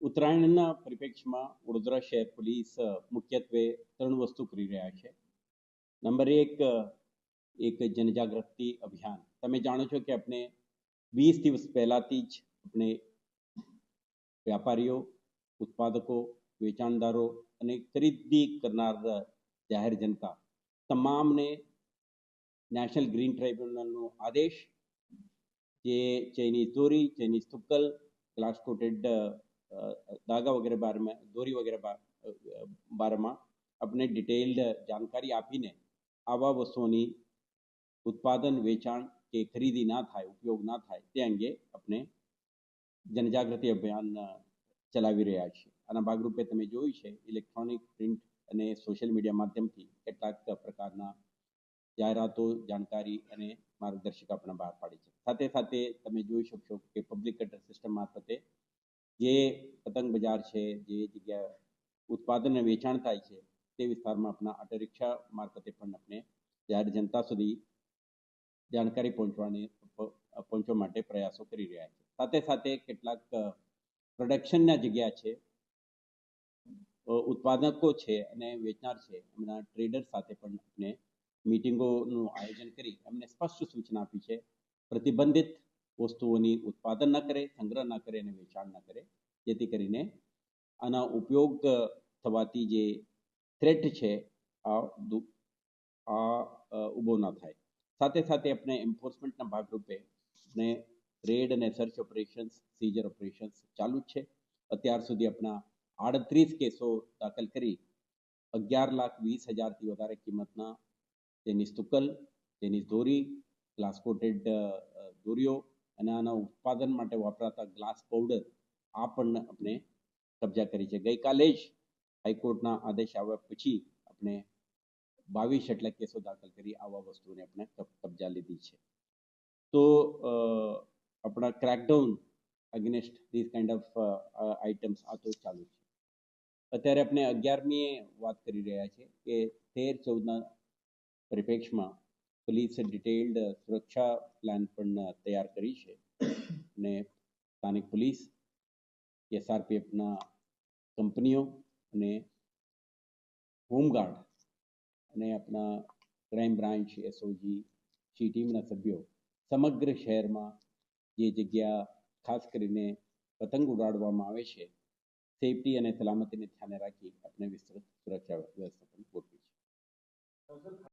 ઉત્તરાયણના પરિપ્રેક્ષમાં વડોદરા શહેર પોલીસ મુખ્યત્વે ત્રણ વસ્તુ કરી રહ્યા છે. નંબર એક એક જનજાગૃતિ અભિયાન. તમે જાણો છો કે આપણે વીસ દિવસ પહેલાથી જ આપણે વ્યાપારીઓ, ઉત્પાદકો, વેચાણદારો અને ખરીદી કરનાર જાહેર જનતા તમામને નેશનલ ગ્રીન ટ્રાઇબ્યુનલનો આદેશ, જે ચૈનીઝ દોરી ચૈનીઝ તુક્કલ ગ્લાસ કોટેડ દાગા વગેરે બારમાં દોરી વગેરે બારમાં આપણે ડિટેલ્ડ જાણકારી આપીને આવા વસ્તુઓની ઉત્પાદન વેચાણ કે ખરીદી ના થાય ઉપયોગ ના થાય તે અંગે આપણે જનજાગૃતિ અભિયાન ચલાવી રહ્યા છીએ આના ભાગરૂપે તમે જોયું છે ઇલેક્ટ્રોનિક પ્રિન્ટ અને સોશિયલ મીડિયા માધ્યમથી કેટલાક પ્રકારના જાહેરાતો જાણકારી અને માર્ગદર્શિકા પણ બહાર પાડી છે સાથે સાથે તમે જોઈ શકશો કે પબ્લિક કટર સિસ્ટમ મારફતે જે પતંગ બજાર છે, જે જગ્યા ઉત્પાદન અને વેચાણ થાય છે, તે વિસ્તારમાં આપણા ઓટો રિક્ષા મારફતે પણ આપણે જાહેર જનતા સુધી જાણકારી પહોંચવાની પહોંચવા માટે પ્રયાસો કરી રહ્યા છે. સાથે સાથે કેટલાક પ્રોડક્શનના જગ્યા છે ઉત્પાદકો છે અને વેચનાર છે, એમના ટ્રેડર સાથે પણ આપણે મિટિંગોનું આયોજન કરી એમને સ્પષ્ટ સૂચના આપી છે. પ્રતિબંધિત વસ્તુઓની ઉત્પાદન ન કરે, સંગ્રહ ન કરે અને વેચાણ ન કરે. જેથી કરીને આના ઉપયોગ થવાથી જે થ્રેટ છે, આ આ ઊભો ન થાય. સાથે સાથે આપણે એન્ફોર્સમેન્ટના ભાગરૂપે આપણે રેડ અને સર્ચ ઓપરેશન્સ સીઝર ઓપરેશન્સ ચાલુ જ છે. અત્યાર સુધી આપણા આડત્રીસ કેસો દાખલ કરી અગિયાર લાખ વીસ હજારથી વધારે કિંમતના તેની સ્તુકલ તેની દોરી ગ્લાસ કોટેડ દોરીઓ અને આના ઉત્પાદન માટે વપરાતા ગ્લાસ પાવડર આ પણ આપણે કબજા કરી છે. ગઈકાલે જ હાઈકોર્ટના આદેશ આવ્યા પછી આપણે બાવીસ એટલે કેસો દાખલ કરી આવા વસ્તુને આપણે કબજા લીધી છે. તો આપણા crackdown against this kind of items આ તો ચાલુ છે. અત્યારે આપણે અગિયારમીએ વાત કરી રહ્યા છે કે તેર ચૌદના પરિપ્રેક્ષમાં પોલીસે ડિટેલ્ડ સુરક્ષા પ્લાન પણ તૈયાર કરી છે. અને સ્થાનિક પોલીસ, એસઆરપીએફના કંપનીઓ અને હોમગાર્ડ અને આપણા ક્રાઇમ બ્રાન્ચ, એસઓજી, સી ટીમના સભ્યો સમગ્ર શહેરમાં જે જગ્યા ખાસ કરીને પતંગ ઉડાડવામાં આવે છે, સેફટી અને સલામતીને ધ્યાને રાખી આપણે વિસ્તૃત સુરક્ષા વ્યવસ્થાપન ગોઠવી છે.